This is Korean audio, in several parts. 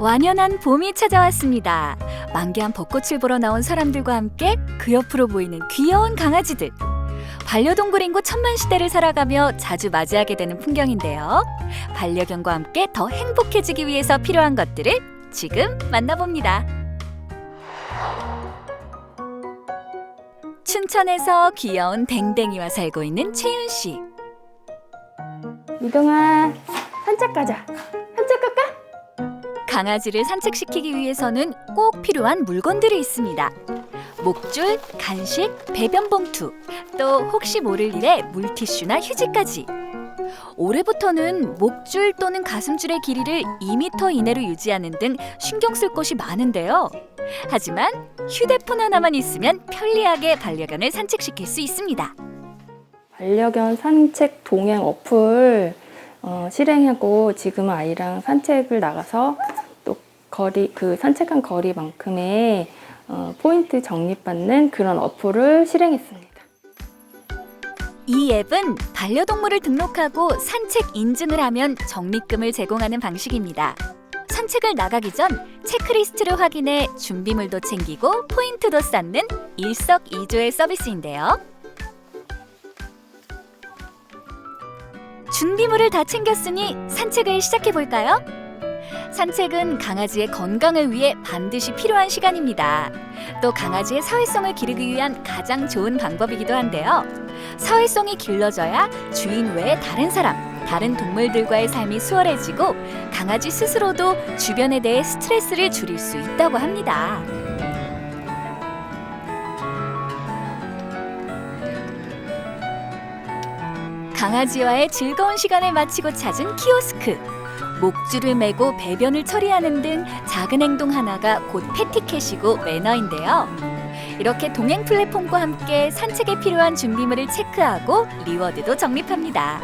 완연한 봄이 찾아왔습니다. 만개한 벚꽃을 보러 나온 사람들과 함께 그 옆으로 보이는 귀여운 강아지들. 반려동물인구 천만 시대를 살아가며 자주 맞이하게 되는 풍경인데요. 반려견과 함께 더 행복해지기 위해서 필요한 것들을 지금 만나봅니다. 춘천에서 귀여운 댕댕이와 살고 있는 채윤 씨. 이동아 산책 가자? 강아지를 산책시키기 위해서는 꼭 필요한 물건들이 있습니다. 목줄, 간식, 배변 봉투, 또 혹시 모를 일에 물티슈나 휴지까지. 올해부터는 목줄 또는 가슴줄의 길이를 2m 이내로 유지하는 등 신경 쓸 것이 많은데요. 하지만 휴대폰 하나만 있으면 편리하게 반려견을 산책시킬 수 있습니다. 반려견 산책 동행 어플 어, 실행하고 지금 아이랑 산책을 나가서 또 거리 그 산책한 거리만큼의 어, 포인트 적립받는 그런 어플을 실행했습니다. 이 앱은 반려동물을 등록하고 산책 인증을 하면 적립금을 제공하는 방식입니다. 산책을 나가기 전 체크리스트를 확인해 준비물도 챙기고 포인트도 쌓는 일석이조의 서비스인데요. 준비물을 다 챙겼으니 산책을 시작해 볼까요? 산책은 강아지의 건강을 위해 반드시 필요한 시간입니다. 또 강아지의 사회성을 기르기 위한 가장 좋은 방법이기도 한데요. 사회성이 길러져야 주인 외에 다른 사람, 다른 동물들과의 삶이 수월해지고 강아지 스스로도 주변에 대해 스트레스를 줄일 수 있다고 합니다. 강아지와의 즐거운 시간을 마치고 찾은 키오스크. 목줄을 메고 배변을 처리하는 등 작은 행동 하나가 곧 패티켓이고 매너인데요. 이렇게 동행 플랫폼과 함께 산책에 필요한 준비물을 체크하고 리워드도 적립합니다.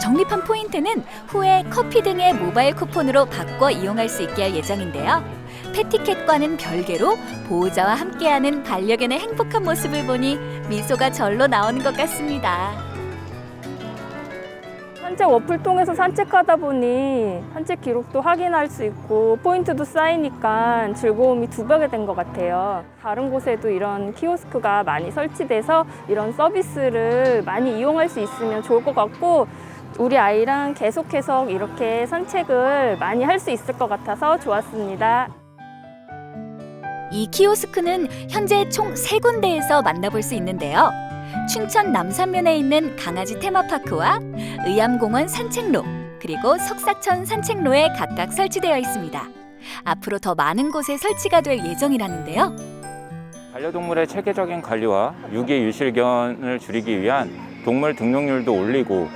적립한 포인트는 후에 커피 등의 모바일 쿠폰으로 바꿔 이용할 수 있게 할 예정인데요. 패티켓과는 별개로 보호자와 함께하는 반려견의 행복한 모습을 보니 미소가 절로 나오는 것 같습니다. 산책 어플 통해서 산책하다 보니 산책 기록도 확인할 수 있고 포인트도 쌓이니까 즐거움이 두 배가 된 것 같아요. 다른 곳에도 이런 키오스크가 많이 설치돼서 이런 서비스를 많이 이용할 수 있으면 좋을 것 같고 우리 아이랑 계속해서 이렇게 산책을 많이 할 수 있을 것 같아서 좋았습니다. 이 키오스크는 현재 총 세군데에서 만나볼 수 있는데요. 춘천 남산면에 있는 강아지 테마파크와 의암공원 산책로, 그리고 석사천 산책로에 각각 설치되어 있습니다. 앞으로 더 많은 곳에 설치가 될 예정이라는데요. 반려동물의 체계적인 관리와 유기 유실견을 줄이기 위한 동물 등록률도 올리고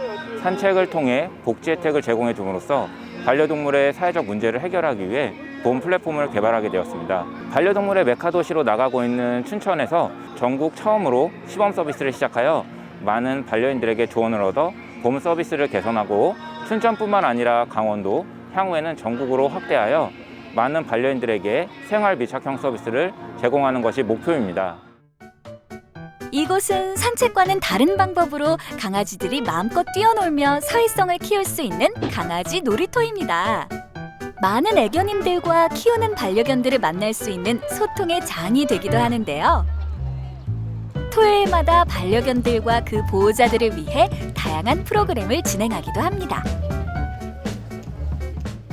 산책을 통해 복지 혜택을 제공해 줌으로써 반려동물의 사회적 문제를 해결하기 위해 보험 플랫폼을 개발하게 되었습니다. 반려동물의 메카 도시로 나가고 있는 춘천에서 전국 처음으로 시범 서비스를 시작하여 많은 반려인들에게 조언을 얻어 보험 서비스를 개선하고 춘천뿐만 아니라 강원도, 향후에는 전국으로 확대하여 많은 반려인들에게 생활 밀착형 서비스를 제공하는 것이 목표입니다. 이곳은 산책과는 다른 방법으로 강아지들이 마음껏 뛰어놀며 사회성을 키울 수 있는 강아지 놀이터입니다. 많은 애견인들과 키우는 반려견들을 만날 수 있는 소통의 장이 되기도 하는데요. 토요일마다 반려견들과 그 보호자들을 위해 다양한 프로그램을 진행하기도 합니다.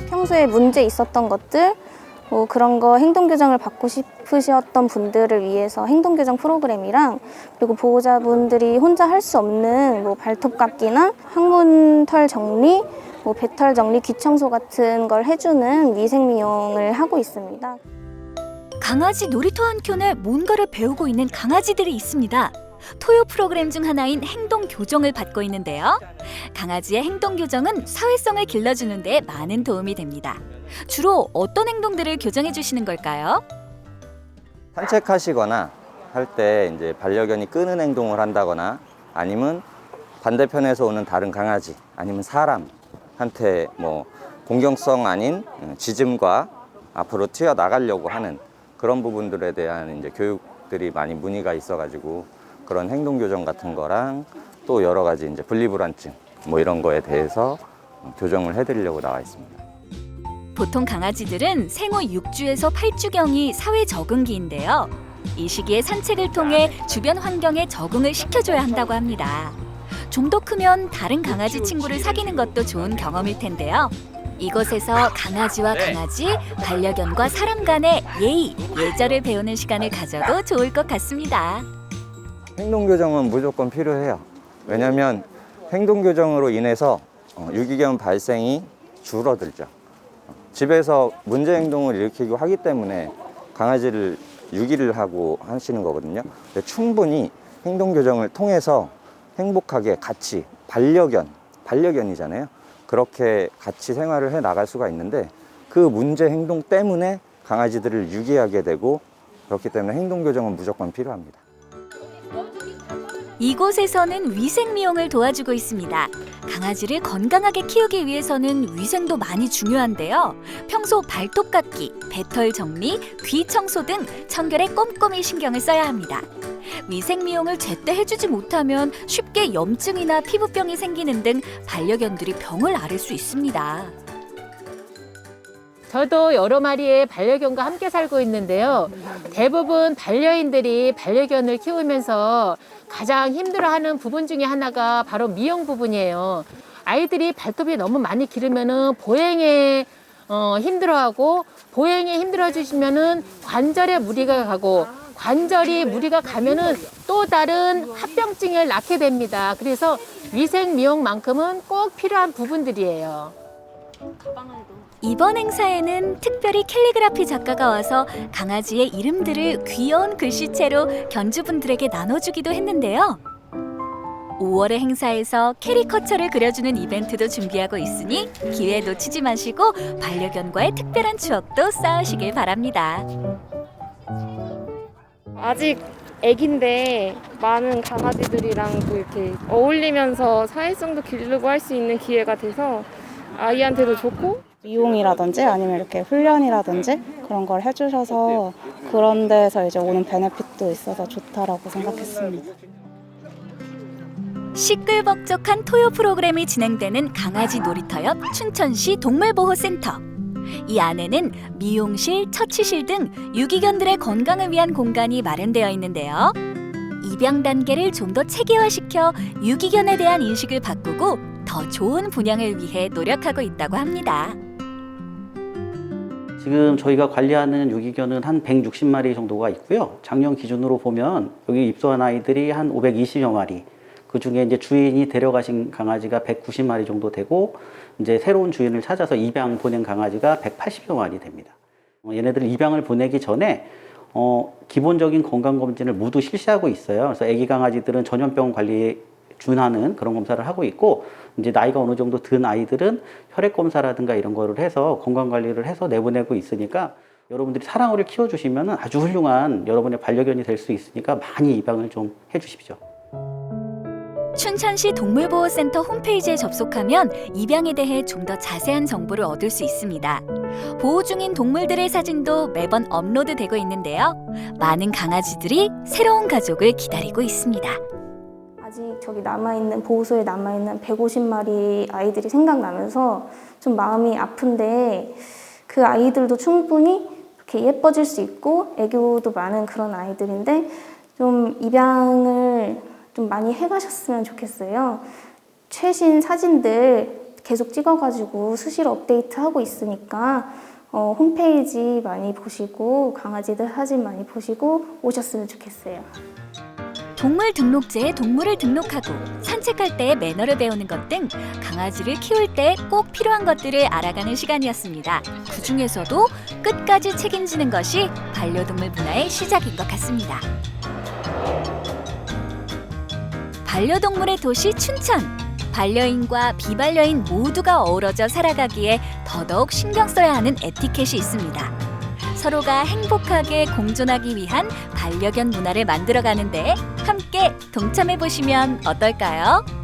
평소에 문제 있었던 것들, 뭐 그런 거 행동 교정을 받고 싶으셨던 분들을 위해서 행동 교정 프로그램이랑 그리고 보호자분들이 혼자 할 수 없는 뭐 발톱 깎기나 항문 털 정리, 뭐 배털 정리, 귀 청소 같은 걸 해주는 위생 미용을 하고 있습니다. 강아지 놀이터 한 켠에 뭔가를 배우고 있는 강아지들이 있습니다. 토요 프로그램 중 하나인 행동 교정을 받고 있는데요. 강아지의 행동 교정은 사회성을 길러주는 데 많은 도움이 됩니다. 주로 어떤 행동들을 교정해 주시는 걸까요? 산책하시거나 할 때 이제 반려견이 끄는 행동을 한다거나 아니면 반대편에서 오는 다른 강아지 아니면 사람 한테 뭐 공격성 아닌 짖음과 앞으로 튀어 나가려고 하는 그런 부분들에 대한 이제 교육들이 많이 문의가 있어가지고 그런 행동 교정 같은 거랑 또 여러 가지 이제 분리불안증 뭐 이런 거에 대해서 교정을 해드리려고 나와 있습니다. 보통 강아지들은 생후 6주에서 8주경이 사회 적응기인데요. 이 시기에 산책을 통해 주변 환경에 적응을 시켜줘야 한다고 합니다. 좀 더 크면 다른 강아지 친구를 사귀는 것도 좋은 경험일 텐데요. 이곳에서 강아지와 강아지, 반려견과 사람 간의 예의, 예절을 배우는 시간을 가져도 좋을 것 같습니다. 행동 교정은 무조건 필요해요. 왜냐하면 행동 교정으로 인해서 어, 유기견 발생이 줄어들죠. 집에서 문제 행동을 일으키고 하기 때문에 강아지를 유기를 하고 하시는 거거든요. 근데 충분히 행동 교정을 통해서 행복하게 같이 반려견, 반려견이잖아요. 그렇게 같이 생활을 해 나갈 수가 있는데 그 문제 행동 때문에 강아지들을 유기하게 되고 그렇기 때문에 행동 교정은 무조건 필요합니다. 이곳에서는 위생 미용을 도와주고 있습니다. 강아지를 건강하게 키우기 위해서는 위생도 많이 중요한데요. 평소 발톱 깎기, 배털 정리, 귀 청소 등 청결에 꼼꼼히 신경을 써야 합니다. 위생 미용을 제때 해주지 못하면 쉽게 염증이나 피부병이 생기는 등 반려견들이 병을 앓을 수 있습니다. 저도 여러 마리의 반려견과 함께 살고 있는데요. 대부분 반려인들이 반려견을 키우면서 가장 힘들어하는 부분 중에 하나가 바로 미용 부분이에요. 아이들이 발톱이 너무 많이 기르면은 보행에 어, 힘들어하고 보행에 힘들어지시면은 관절에 무리가 가고 관절이 무리가 가면은 또 다른 합병증을 낳게 됩니다. 그래서 위생 미용만큼은 꼭 필요한 부분들이에요. 이번 행사에는 특별히 캘리그라피 작가가 와서 강아지의 이름들을 귀여운 글씨체로 견주분들에게 나눠주기도 했는데요. 5월의 행사에서 캐리커처를 그려주는 이벤트도 준비하고 있으니 기회 놓치지 마시고 반려견과의 특별한 추억도 쌓으시길 바랍니다. 아직 애기인데 많은 강아지들이랑도 이렇게 어울리면서 사회성도 기르고 할 수 있는 기회가 돼서 아이한테도 좋고 미용이라든지 아니면 이렇게 훈련이라든지 그런 걸 해주셔서 그런 데서 이제 오는 베네핏도 있어서 좋다라고 생각했습니다. 시끌벅적한 토요 프로그램이 진행되는 강아지 놀이터 옆 춘천시 동물보호센터. 이 안에는 미용실, 처치실 등 유기견들의 건강을 위한 공간이 마련되어 있는데요. 입양 단계를 좀 더 체계화시켜 유기견에 대한 인식을 바꾸고 더 좋은 분양을 위해 노력하고 있다고 합니다. 지금 저희가 관리하는 유기견은 한 160마리 정도가 있고요. 작년 기준으로 보면 여기 입소한 아이들이 한 520여 마리. 그 중에 이제 주인이 데려가신 강아지가 190마리 정도 되고 이제 새로운 주인을 찾아서 입양 보낸 강아지가 180여 마리 됩니다. 어, 얘네들 입양을 보내기 전에 어, 기본적인 건강 검진을 모두 실시하고 있어요. 그래서 아기 강아지들은 전염병 관리에 준하는 그런 검사를 하고 있고 이제 나이가 어느 정도 든 아이들은 혈액 검사라든가 이런 거를 해서 건강 관리를 해서 내보내고 있으니까 여러분들이 사랑어를 키워주시면 아주 훌륭한 여러분의 반려견이 될 수 있으니까 많이 입양을 좀 해주십시오. 춘천시 동물보호센터 홈페이지에 접속하면 입양에 대해 좀 더 자세한 정보를 얻을 수 있습니다. 보호 중인 동물들의 사진도 매번 업로드되고 있는데요. 많은 강아지들이 새로운 가족을 기다리고 있습니다. 저기 남아있는 보호소에 남아있는 150마리 아이들이 생각나면서 좀 마음이 아픈데 그 아이들도 충분히 이렇게 예뻐질 수 있고 애교도 많은 그런 아이들인데 좀 입양을 좀 많이 해가셨으면 좋겠어요. 최신 사진들 계속 찍어가지고 수시로 업데이트하고 있으니까 어, 홈페이지 많이 보시고 강아지들 사진 많이 보시고 오셨으면 좋겠어요. 동물 등록제에 동물을 등록하고 산책할 때 매너를 배우는 것 등 강아지를 키울 때 꼭 필요한 것들을 알아가는 시간이었습니다. 그 중에서도 끝까지 책임지는 것이 반려동물 문화의 시작인 것 같습니다. 반려동물의 도시 춘천. 반려인과 비반려인 모두가 어우러져 살아가기에 더더욱 신경 써야 하는 에티켓이 있습니다. 서로가 행복하게 공존하기 위한 반려견 문화를 만들어가는데 함께 동참해 보시면 어떨까요?